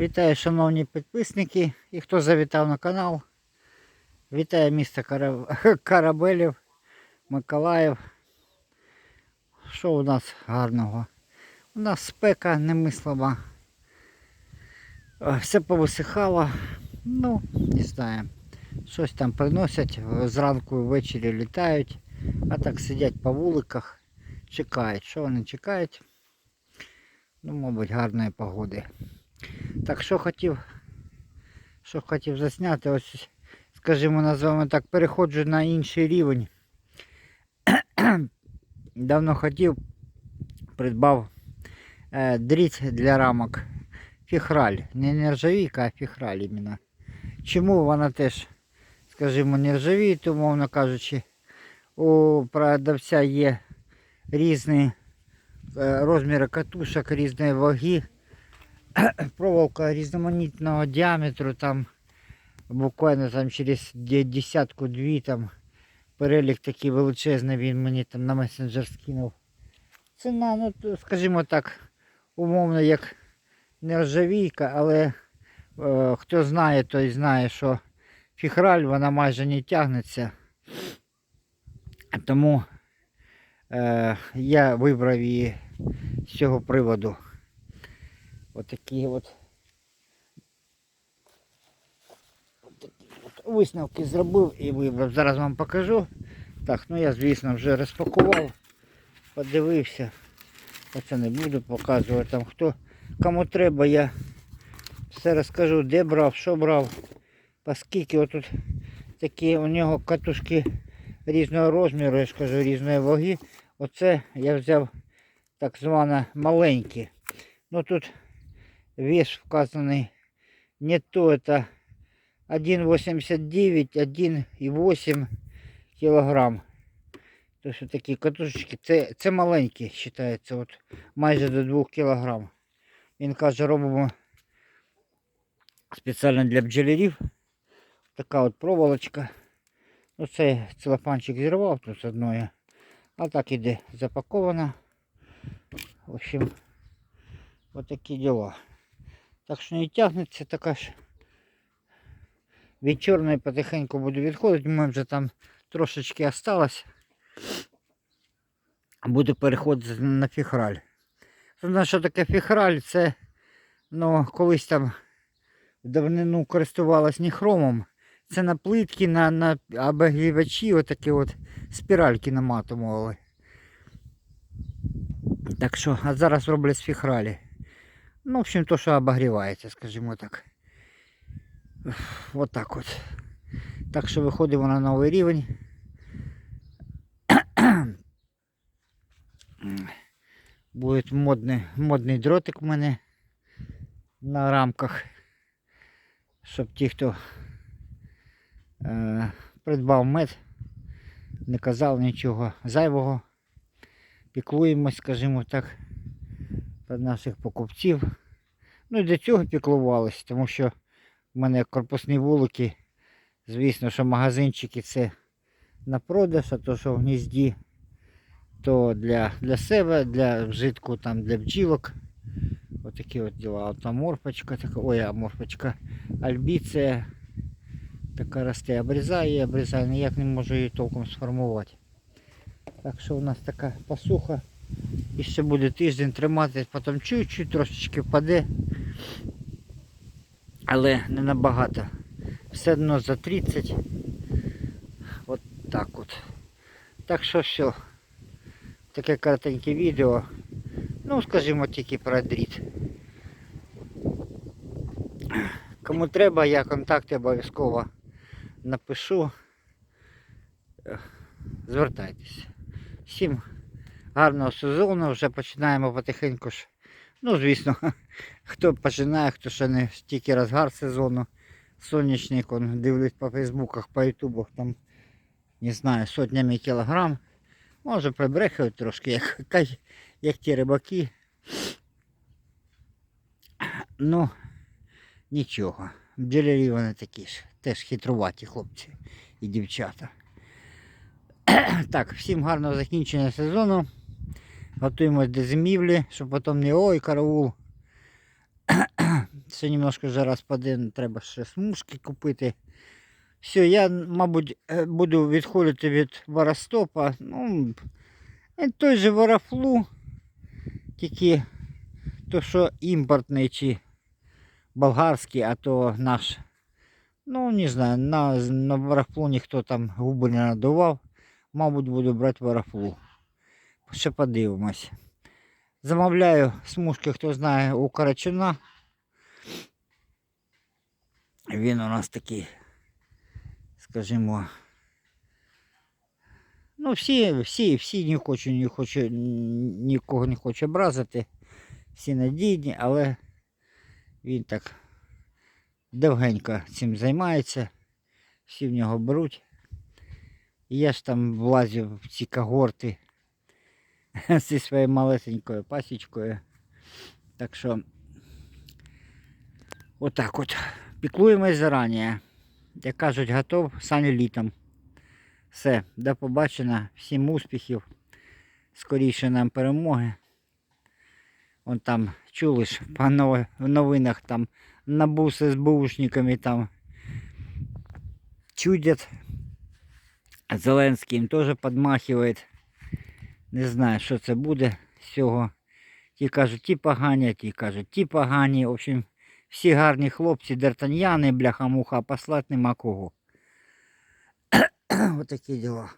Вітаю, шановні підписники і хто завітав на канал. Вітаю місто Кара- Карабелів, Миколаїв. Що у нас гарного? У нас спека немислова. Е, Все повисихало. Ну, не знаю. Щось там приносять, зранку ввечері літають, а так сидять по вуликах, чекають. Що вони чекають? Ну, мабуть, гарної погоди. Так що хотів, що хотів засняти, ось, скажімо, назвемо так, переходжу на інший рівень. Давно хотів, придбав е, дріт для рамок. Фіхраль. Не нержавійка, а фіхраль іменно. Чому вона теж, скажімо, нержавіють, умовно кажучи, у продавця є різні е, розміри катушок, різної ваги проволока різноманітного діаметру, там буквально там через десятку дві там перелік такий величезний, він мені там на месенджер скинув. Ціна, ну скажімо так, умовно як нержавійка, але е, хто знає, той знає, що фіхраль вона майже не тягнеться. Тому е, я вибрав її з цього приводу. Отакі от, отакі от висновки зробив і вибрав. Зараз вам покажу. Так, ну я, звісно, вже розпакував, подивився. Оце не буду показувати там хто. Кому треба, я все розкажу, де брав, що брав, оскільки отут такі у нього катушки різного розміру, я ж кажу, різної ваги. Оце я взяв так зване маленькі. Ну тут вес вказанный не то, это 1,89, 1,8 кілограм. Тобто такі катушечки, це, це маленькі, вважається, от майже до 2 кілограм. Він каже, робимо спеціально для бджолярів. Така от проволочка. Ну це целофанчик зірвав тут з. А так іде запакована. В общем, вот такі діла. Так що не тягнеться така ж. Від чорної потихеньку буду відходити, у мене вже там трошечки осталось. Буду переходити на фіхраль. Знаєш, що таке фіхраль? Це ну, колись там в давнину користувалась ніхромом. Це на плитки, на, на обігрівачі, отакі от спіральки наматували. Так що, а зараз роблять з фіхралі. Ну, в общем, то, що обогрівається, скажімо так. Вот так от. Так що виходимо на новий рівень. Буде модний, модний дротик у мене на рамках. Щоб ті, хто е, придбав мед, не казав нічого зайвого. Піклуємось, скажімо так наших покупців. Ну і для цього піклувалися, тому що в мене корпусні вулики, звісно, що магазинчики це на продаж, а то, що в гнізді, то для, для себе, для вжитку, там, для бджілок. Отакі от діла. От там морфочка, така, ой, а морфочка, альбіція. Така росте, обрізає, обрізає, ніяк не можу її толком сформувати. Так що у нас така посуха. І ще буде тиждень триматись, потім чуть-чуть трошечки впаде. Але не набагато. Все одно за 30. От так от. Так що все. Таке коротеньке відео. Ну, скажімо, тільки про дріт. Кому треба, я контакти обов'язково напишу. Звертайтесь. Всім гарного сезону, вже починаємо потихеньку ж. Ну, звісно, хто починає, хто ще не тільки розгар сезону. Сонячник, он дивлюсь по фейсбуках, по ютубах, там, не знаю, сотнями кілограм. Може прибрехають трошки, як, як, ті рибаки. Ну, нічого. Бджолярі вони такі ж, теж хитруваті хлопці і дівчата. Так, всім гарного закінчення сезону. Готуємось до зимівлі, щоб потім не ой, караул. Ще немножко жара спаде, треба ще смужки купити. Все, я, мабуть, е, буду відходити від варостопа. Ну, той же варафлу, тільки то, що імпортний чи болгарський, а то наш. Ну, не знаю, на, на варафлу ніхто там губи не надував. Мабуть, буду брати варафлу. Ще подивимось. Замовляю смужки, хто знає, у Карачуна. Він у нас такий, скажімо. Ну, всі, всі, всі не хочу, не хочу, нікого не хочу образити. Всі надійні, але він так довгенько цим займається. Всі в нього беруть. Я ж там влазю в ці когорти зі своєю малесенькою пасічкою. Так що отак от. Піклуємось зарані. Як кажуть, готов самі літом. Все, до побачення, всім успіхів. Скоріше нам перемоги. Вон там чули ж в новинах там набуси з бушниками там чудять. Зеленський їм теж підмахує. Не знаю, що це буде з цього. Ті кажуть, ті погані, ті кажуть, ті погані. В общем, всі гарні хлопці, дертаньяни, бляха-муха, а послати нема кого. Отакі діла.